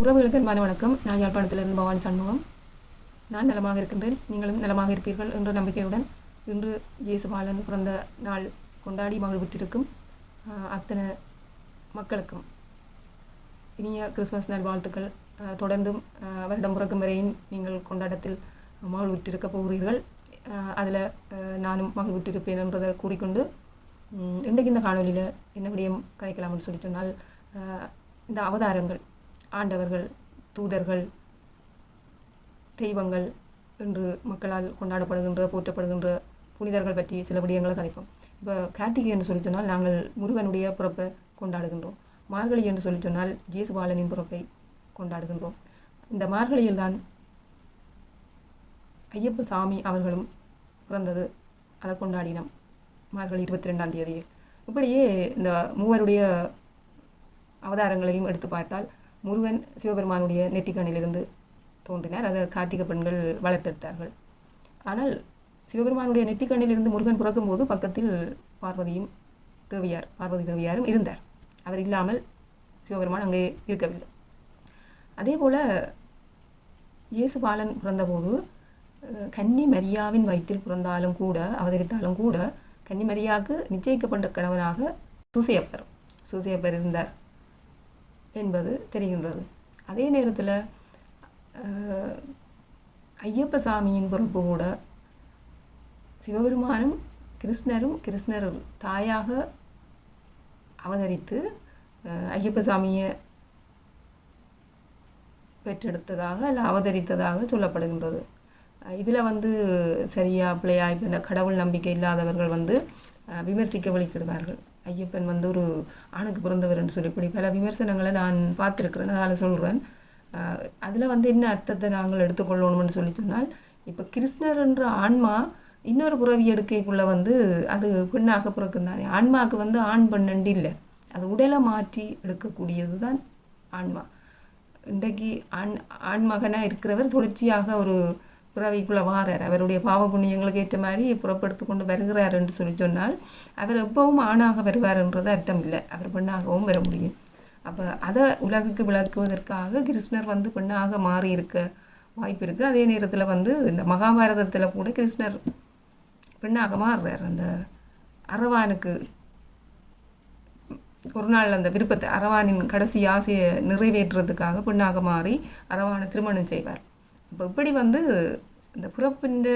உறவுகளுக்கு அன்பான வணக்கம். நான் யாழ்ப்பாணத்திலிருந்து பவானி சண்முகம். நான் நலமாக இருக்கின்றேன். நீங்களும் நலமாக இருப்பீர்கள் என்ற நம்பிக்கையுடன் இன்று இயேசுபாலன் பிறந்த நாள் கொண்டாடி மகிழ்வுற்றிருக்கும் ஆஹ், அத்தனை மக்களுக்கும் இனிய கிறிஸ்மஸ் நாள் வாழ்த்துக்கள் தொடர்ந்தும் வருடம் பிறக்கும் வரையும் நீங்கள் கொண்டாட்டத்தில் மகிழ்வுற்றிருக்க போகிறீர்கள். அதில் நானும் மகிழ்வுற்றிருப்பேன் என்றதை கூறிக்கொண்டு இன்றைக்கு இந்த காணொலியில் என்ன விடயம் கதைக்கலாம்னு சொல்லி சொன்னால் இந்த அவதாரங்கள். ஆண்டவர்கள் தூதர்கள் தெய்வங்கள் என்று மக்களால் கொண்டாடப்படுகின்ற போற்றப்படுகின்ற புனிதர்கள் பற்றி சில விடயங்களை கதைப்போம் இப்போ கார்த்திகை என்று சொல்லி சொன்னால் நாங்கள் முருகனுடைய பிறப்பை கொண்டாடுகின்றோம். மார்கழி என்று சொல்லி சொன்னால் ஜேசுபாலனின் பிறப்பை கொண்டாடுகின்றோம். இந்த மார்கழியில்தான் ஐயப்ப சாமி அவர்களும் பிறந்தது. அதை கொண்டாடினோம் மார்கழி இருபத்தி ரெண்டாம் தேதியில். இப்படியே இந்த மூவருடைய அவதாரங்களையும் எடுத்து பார்த்தால் முருகன் சிவபெருமானுடைய நெற்றிக்கண்ணிலிருந்து தோன்றினார். அதை கார்த்திகை பெண்கள் வளர்த்தெடுத்தார்கள். ஆனால் சிவபெருமானுடைய நெற்றிக்கண்ணிலிருந்து முருகன் பிறக்கும்போது பக்கத்தில் பார்வதியும் தேவியார் பார்வதி தேவியாரும் இருந்தார். அவர் இல்லாமல் சிவபெருமான் அங்கே இருக்கவில்லை. அதே போல் இயேசுபாலன் பிறந்தபோது கன்னி மரியாவின் வயிற்றில் பிறந்தாலும் கூட அவதரித்தாலும் கூட கன்னி மரியாவுக்கு நிச்சயிக்கப்பட்ட கணவனாக சூசியப்பர் சூசியப்பர் இருந்தார். என்பது தெரிகின்றது. அதே நேரத்தில் ஐயப்ப சாமியின் பொறுப்பு கூட சிவபெருமானும் கிருஷ்ணரும் கிருஷ்ணர் தாயாக அவதரித்து ஐயப்ப சாமியை பெற்றெடுத்ததாக அல்ல அவதரித்ததாக சொல்லப்படுகின்றது. இதில் வந்து சரியா பிள்ளையா இப்போ இந்த கடவுள் நம்பிக்கை இல்லாதவர்கள் வந்து விமர்சிக்க வழிக்கிடுவார்கள் ஐயப்பன் வந்து ஒரு ஆணுக்கு பிறந்தவர்னு சொல்லி இப்படி பல விமர்சனங்களை நான் பார்த்துருக்குறேன். அதில் சொல்கிறேன் அதில் வந்து என்ன அர்த்தத்தை நாங்கள் எடுத்துக்கொள்ளணும்னு சொல்லி சொன்னால் இப்போ கிருஷ்ணர் என்ற ஆன்மா இன்னொரு புறவி எடுக்கைக்குள்ளே வந்து அது பெண்ணாக பிறக்கும் தானே ஆன்மாவுக்கு வந்து ஆண் பெண்ணண்டு இல்லை. அது உடலை மாற்றி எடுக்கக்கூடியது தான் ஆன்மா. இன்றைக்கு ஆண் ஆண்மகனாக இருக்கிறவர் தொடர்ச்சியாக ஒரு பிறவிக்குள்ளே வாரார். அவருடைய பாவ புண்ணியங்களுக்கு ஏற்ற மாதிரி புறப்படுத்து கொண்டு வருகிறார் என்று சொல்லி சொன்னால் அவர் எப்பவும் ஆணாக வருவார் என்றது அர்த்தம் இல்லை அவர் பெண்ணாகவும் வர முடியும். அப்போ அதை உலகுக்கு விளக்குவதற்காக கிருஷ்ணர் வந்து பெண்ணாக மாறி இருக்க வாய்ப்பு இருக்குது அதே நேரத்தில் வந்து இந்த மகாபாரதத்தில் கூட கிருஷ்ணர் பெண்ணாக மாறுறார். அந்த அரவானுக்கு ஒரு நாள் அந்த விருப்பத்தை அரவானின் கடைசி ஆசையை நிறைவேற்றுறதுக்காக பெண்ணாக மாறி அரவானை திருமணம் செய்வார். இப்போ இப்படி வந்து இந்த புறப்பின்ற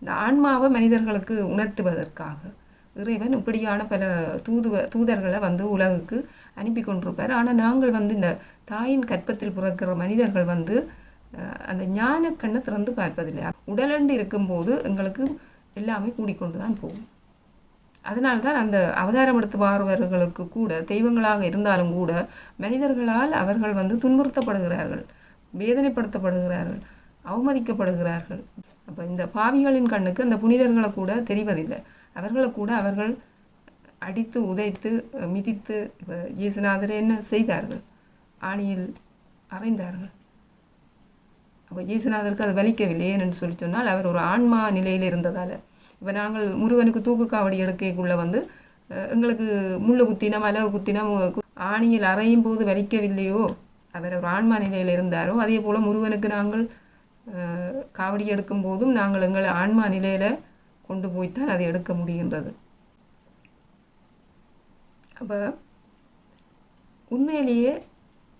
இந்த ஆன்மாவை மனிதர்களுக்கு உணர்த்துவதற்காக இறைவன் இப்படியான பல தூதுவ தூதர்களை வந்து உலகுக்கு அனுப்பி கொண்டிருப்பார். ஆனால் நாங்கள் வந்து இந்த தாயின் கற்பத்தில் பிறக்கிற மனிதர்கள் வந்து அந்த ஞான கண்ணை திறந்து பார்ப்பதில்லை. உடலண்டு இருக்கும்போது எங்களுக்கு எல்லாமே கூடிக்கொண்டு தான் போகும். அதனால்தான் அந்த அவதாரம் எடுத்து வாருவர்களுக்கு கூட தெய்வங்களாக இருந்தாலும் கூட மனிதர்களால் அவர்கள் வந்து துன்புறுத்தப்படுகிறார்கள் வேதனைப்படுத்தப்படுகிறார்கள். அவமதிக்கப்படுகிறார்கள். அப்போ இந்த பாவிகளின் கண்ணுக்கு அந்த புனிதர்களை கூட தெரிவதில்லை. அவர்களை கூட அவர்கள் அடித்து உதைத்து மிதித்து இயேசுநாதர் என்ன செய்தார்கள்? ஆணியில் அறைந்தார்கள். அப்போ இயேசுநாதருக்கு அது வலிக்கவில்லை. ஏன்னு சொல்லி சொன்னால் அவர் ஒரு ஆன்மா நிலையில் இருந்ததால். இப்போ நாங்கள் முருகனுக்கு தூக்கு காவடி எடுக்கைக்குள்ளே வந்து அஹ், எங்களுக்கு முள்ளு குத்தினா மலர் குத்தினா ஆணியில் அறையும் போது வலிக்கவில்லையோ அவர் ஒரு ஆன்மா நிலையில் இருந்தாரோ அதே போல் முருகனுக்கு நாங்கள் காவடி எடுக்கும் போதும் நாங்கள் எங்களை ஆன்மா நிலையில் கொண்டு போய்த்தான் அதை எடுக்க முடிகின்றது. அப்போ உண்மையிலேயே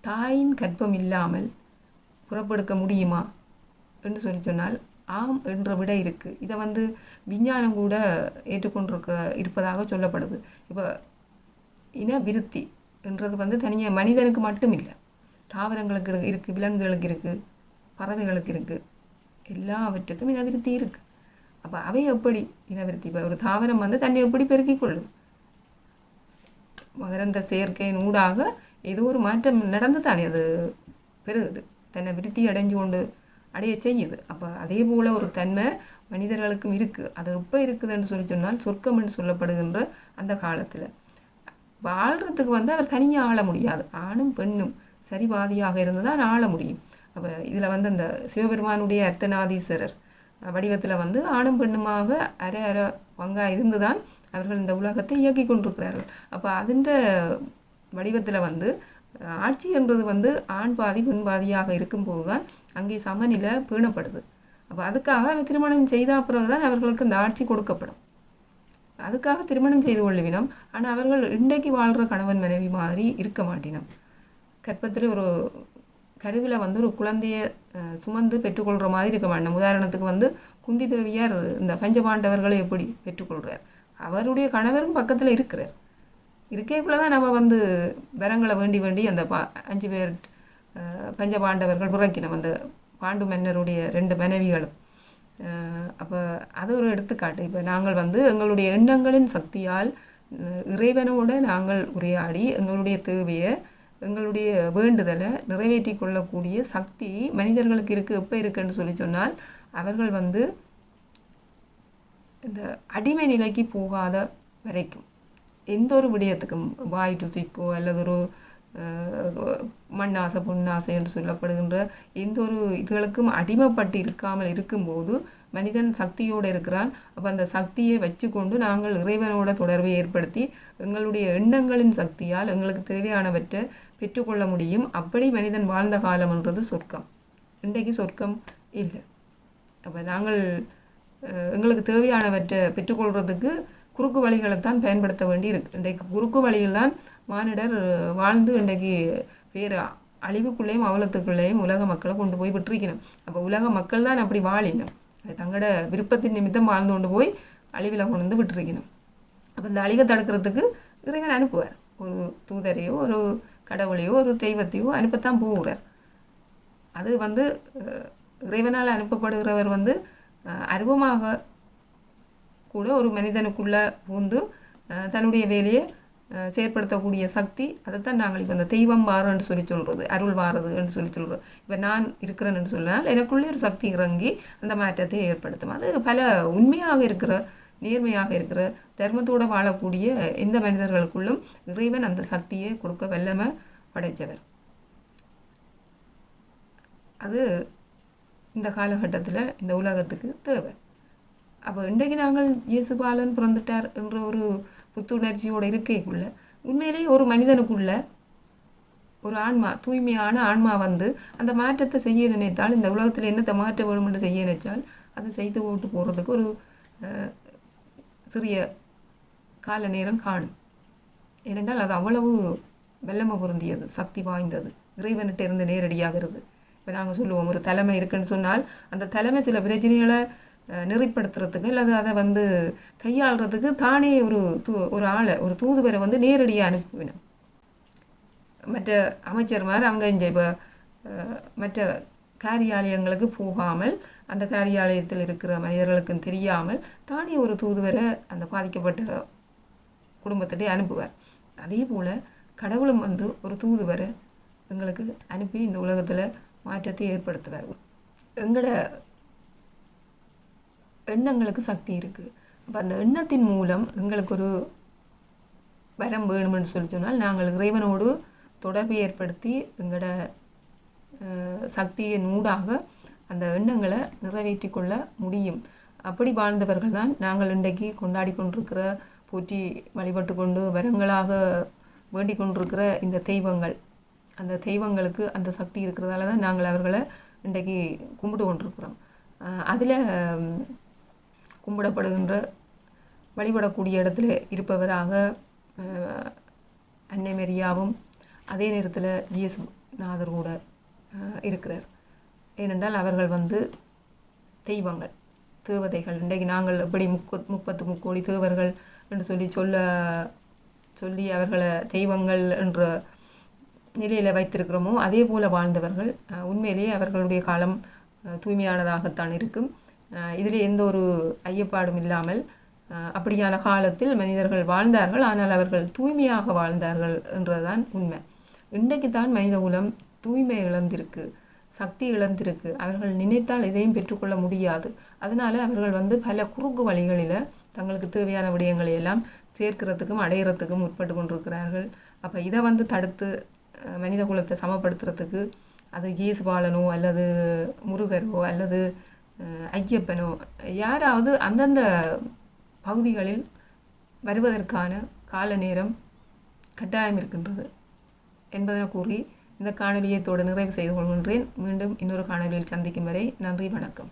தாயின் கற்பம் இல்லாமல் புறப்படுக்க முடியுமா என்று சொல்லி சொன்னால் ஆம் என்ற விட இருக்குது இதை வந்து விஞ்ஞானம் கூட ஏற்றுக்கொண்டிருக்க இருப்பதாக சொல்லப்படுது. இப்போ இன விருத்தி என்றது வந்து தனியாக மனிதனுக்கு மட்டும் இல்லை தாவரங்களுக்கு இருக்குது விலங்குகளுக்கு இருக்குது பறவைகளுக்கு இருக்குது எல்லாவற்றுக்கும் இனவிருத்தி இருக்குது அப்போ அவை எப்படி இனவிருத்தி? இப்போ ஒரு தாவரம் வந்து தன்னை எப்படி பெருக்கிக் கொள்ளும்? மகரந்த செயற்கையின் ஊடாக ஏதோ ஒரு மாற்றம் நடந்து தானே அது பெருகுது தன்னை விருத்தி அடைஞ்சு கொண்டு அடைய செய்யுது. அப்போ அதே போல் ஒரு தன்மை மனிதர்களுக்கும் இருக்குது அது எப்போ இருக்குதுன்னு சொல்லி சொன்னால் சொர்க்கம் என்று சொல்லப்படுகின்ற அந்த காலத்தில். வாழ்கிறதுக்கு வந்து அவர் தனியாக ஆள முடியாது. ஆணும் பெண்ணும் சரிபாதியாக இருந்து தான் ஆள முடியும். அப்போ இதில் வந்து அந்த சிவபெருமானுடைய அர்த்தநாதீஸ்வரர் வடிவத்தில் வந்து ஆணும் பெண்ணுமாக அரை அரை பங்காக இருந்து தான் அவர்கள் இந்த உலகத்தை இயக்கி கொண்டிருக்கிறார்கள். அப்போ அதன் வடிவத்தில் வந்து ஆட்சி என்றது வந்து ஆண் பாதி பெண் பாதியாக இருக்கும்போது தான் அங்கே சமநிலை பேணப்படுது. அப்போ அதுக்காக திருமணம் செய்த பிறகு தான் அவர்களுக்கு இந்த ஆட்சி கொடுக்கப்படும். அதுக்காக திருமணம் செய்து கொள்ளுவினம். ஆனால் அவர்கள் இன்றைக்கு வாழ்கிற கணவன் மனைவி மாதிரி இருக்க மாட்டினம். கற்பத்தில் ஒரு கருவில் வந்து ஒரு குழந்தையை சுமந்து பெற்றுக்கொள்கிற மாதிரி இருக்க வேண்டும் உதாரணத்துக்கு வந்து குந்தி தேவியார் இந்த பஞ்சபாண்டவர்களை எப்படி பெற்றுக்கொள்கிறார் அவருடைய கணவரும் பக்கத்தில் இருக்கிறார். இருக்கைக்குள்ளே தான் நம்ம வந்து வரங்களை வேண்டி வேண்டி அந்த பா அஞ்சு பேர் பஞ்சபாண்டவர்கள் உறக்கினோம் அந்த பாண்டு மன்னருடைய ரெண்டு மனைவிகளும். அப்போ அது ஒரு எடுத்துக்காட்டு. இப்போ நாங்கள் வந்து எங்களுடைய எண்ணங்களின் சக்தியால் இறைவனோடு இறைவனோட நாங்கள் உரையாடி எங்களுடைய தேவையை எங்களுடைய வேண்டுதலை நிறைவேற்றி கொள்ளக்கூடிய சக்தி மனிதர்களுக்கு இருக்குது எப்போ இருக்குன்னு சொல்லி சொன்னால் அவர்கள் வந்து இந்த அடிமை நிலைக்கு போகாத வரைக்கும். எந்த ஒரு விடயத்துக்கும் வாய் ருசிக்கோ அல்லது ஒரு அஹ், மண்ணாசை பொன்னாசை என்று சொல்லப்படுகின்ற எந்த ஒரு இதுகளுக்கும் அடிமைப்பட்டு இருக்காமல் இருக்கும்போது மனிதன் சக்தியோடு இருக்கிறான். அப்போ அந்த சக்தியை வச்சுக்கொண்டு நாங்கள் இறைவனோட தொடர்பை ஏற்படுத்தி எங்களுடைய எண்ணங்களின் சக்தியால் எங்களுக்கு தேவையானவற்றை பெற்றுக்கொள்ள முடியும். அப்படி மனிதன் வாழ்ந்த காலம்ன்றது சொர்க்கம். இன்றைக்கு சொர்க்கம் இல்லை. அப்போ நாங்கள் எங்களுக்கு தேவையானவற்றை பெற்றுக்கொள்கிறதுக்கு குறுக்கு வழிகளைத்தான் பயன்படுத்த வேண்டி இருக்கு. இன்றைக்கு குறுக்கு வழியில் தான் மானிடர் வாழ்ந்து இன்றைக்கு வேறு அழிவுக்குள்ளேயும் அவலத்துக்குள்ளேயும் உலக மக்களை கொண்டு போய் விட்டுருக்கணும். அப்போ உலக மக்கள் தான் அப்படி வாழினம். தங்களோட விருப்பத்தின் நிமித்தம் வாழ்ந்து கொண்டு போய் அழிவில் கொண்டு வந்து விட்டுருக்கணும். அப்போ இந்த அழிவை தடுக்கிறதுக்கு இறைவன் அனுப்புவார். ஒரு தூதரையோ ஒரு கடவுளையோ ஒரு தெய்வத்தையோ அனுப்பத்தான் போகிறார். அது வந்து இறைவனால் அனுப்பப்படுகிறவர் வந்து அருவமாக கூட ஒரு மனிதனுக்குள்ளே பூந்து தன்னுடைய வேலையை செயற்படுத்தக்கூடிய சக்தி அதைத்தான் நாங்கள் இப்போ இந்த தெய்வம் வாரன்னு சொல்லி சொல்கிறது அருள் வாரதுன்னு சொல்லி சொல்கிறோம் இப்போ நான் இருக்கிறேன்னு சொன்னால் எனக்குள்ளே ஒரு சக்தி இறங்கி அந்த மாற்றத்தை ஏற்படுத்தும். அது பல உண்மையாக இருக்கிற நேர்மையாக இருக்கிற தர்மத்தோடு வாழக்கூடிய எந்த மனிதர்களுக்குள்ளும் இறைவன் அந்த சக்தியை கொடுக்க வல்லமை படைத்தவர். அது இந்த காலகட்டத்தில் இந்த உலகத்துக்கு தேவை. அப்போ இன்றைக்கு நாங்கள் இயேசுபாலன் பிறந்துட்டார் என்ற ஒரு புத்துணர்ச்சியோடு இருக்கைக்குள்ள உண்மையிலேயே ஒரு மனிதனுக்குள்ள ஒரு ஆன்மா தூய்மையான ஆன்மா வந்து அந்த மாற்றத்தை செய்ய நினைத்தால் இந்த உலகத்தில் என்னத்தை மாற்ற வேணும் என்று செய்ய நினைச்சால் அதை செய்து போட்டு போகிறதுக்கு ஒரு சிறிய கால நேரம் காணும். ஏனென்றால் அது அவ்வளவு வெள்ளம பொருந்தியது சக்தி வாய்ந்தது. இறைவன்கிட்ட இருந்து நேரடியாகிறது இப்போ நாங்கள் சொல்லுவோம் ஒரு தலைமை இருக்குன்னு சொன்னால் அந்த தலைமை சில பிரச்சனைகளை நெறிப்படுத்துறதுக்கு அல்லது அதை வந்து கையாளுறதுக்கு தானே ஒரு தூ ஒரு ஆளை ஒரு தூதுவரை வந்து நேரடியாக அனுப்பிவிடும். மற்ற அமைச்சர்மார் அங்கே இங்கே இப்போ மற்ற காரியாலயங்களுக்கு போகாமல் அந்த காரியாலயத்தில் இருக்கிற மனிதர்களுக்கும் தெரியாமல் தானே ஒரு தூதுவரை அந்த பாதிக்கப்பட்ட குடும்பத்திட்டே அனுப்புவார். அதே போல் கடவுளும் வந்து ஒரு தூதுவரை எங்களுக்கு அனுப்பி இந்த உலகத்தில் மாற்றத்தை ஏற்படுத்துவார். எங்களோட எண்ணங்களுக்கு சக்தி இருக்குது அப்போ அந்த எண்ணத்தின் மூலம் எங்களுக்கு ஒரு வரம் வேணும்னு சொல்லி சொன்னால் நாங்கள் இறைவனோடு தொடர்பு ஏற்படுத்தி எங்களோட சக்தியின் ஊடாக அந்த எண்ணங்களை நிறைவேற்றி கொள்ள முடியும். அப்படி வாழ்ந்தவர்கள் தான் நாங்கள் இன்றைக்கு கொண்டாடி கொண்டிருக்கிற போற்றி வழிபட்டு கொண்டு வரங்களாக வேண்டிக் கொண்டிருக்கிற இந்த தெய்வங்கள். அந்த தெய்வங்களுக்கு அந்த சக்தி இருக்கிறதால தான் நாங்கள் அவர்களை இன்றைக்கு கும்பிட்டு கொண்டிருக்கிறோம். அதில் கும்பிடப்படுகின்ற வழிபடக்கூடிய இடத்துல இருப்பவராக அன்னை மெரியாவும் அதே நேரத்தில் இயேசு நாதர் கூட இருக்கிறார். ஏனென்றால் அவர்கள் வந்து தெய்வங்கள் தேவதைகள். இன்றைக்கு நாங்கள் எப்படி முக்கு முப்பத்து முக்கோடி தேவர்கள் என்று சொல்லி சொல்ல சொல்லி அவர்களை தெய்வங்கள் என்ற நிலையில் வைத்திருக்கிறோமோ அதே போல் வாழ்ந்தவர்கள் உண்மையிலேயே அவர்களுடைய காலம் தூய்மையானதாகத்தான் இருக்கும். இதில் எந்த ஒரு ஐயப்பாடும் இல்லாமல் அப்படியான காலத்தில் மனிதர்கள் வாழ்ந்தார்கள். ஆனால் அவர்கள் தூய்மையாக வாழ்ந்தார்கள் என்றதுதான் உண்மை. இன்றைக்கு தான் மனித குலம் தூய்மை இழந்திருக்கு சக்தி இழந்திருக்கு. அவர்கள் நினைத்தால் எதையும் பெற்றுக்கொள்ள முடியாது. அதனால் அவர்கள் வந்து பல குறுக்கு வழிகளில் தங்களுக்கு தேவையான விடயங்களை எல்லாம் சேர்க்கிறதுக்கும் அடையிறதுக்கும் உட்பட்டு கொண்டிருக்கிறார்கள். அப்போ இதை வந்து தடுத்து மனித குலத்தை சமப்படுத்துறதுக்கு அது இயேசுபாலனோ அல்லது முருகரோ அல்லது ஐயப்பனோ யாராவது அந்தந்த பகுதிகளில் வருவதற்கான கால நேரம் கட்டாயம் இருக்கின்றது என்பதனை கூறி இந்த காணொலியை இதோடு நிறைவு செய்து கொள்கின்றேன். மீண்டும் இன்னொரு காணொலியில் சந்திக்கும் வரை நன்றி வணக்கம்.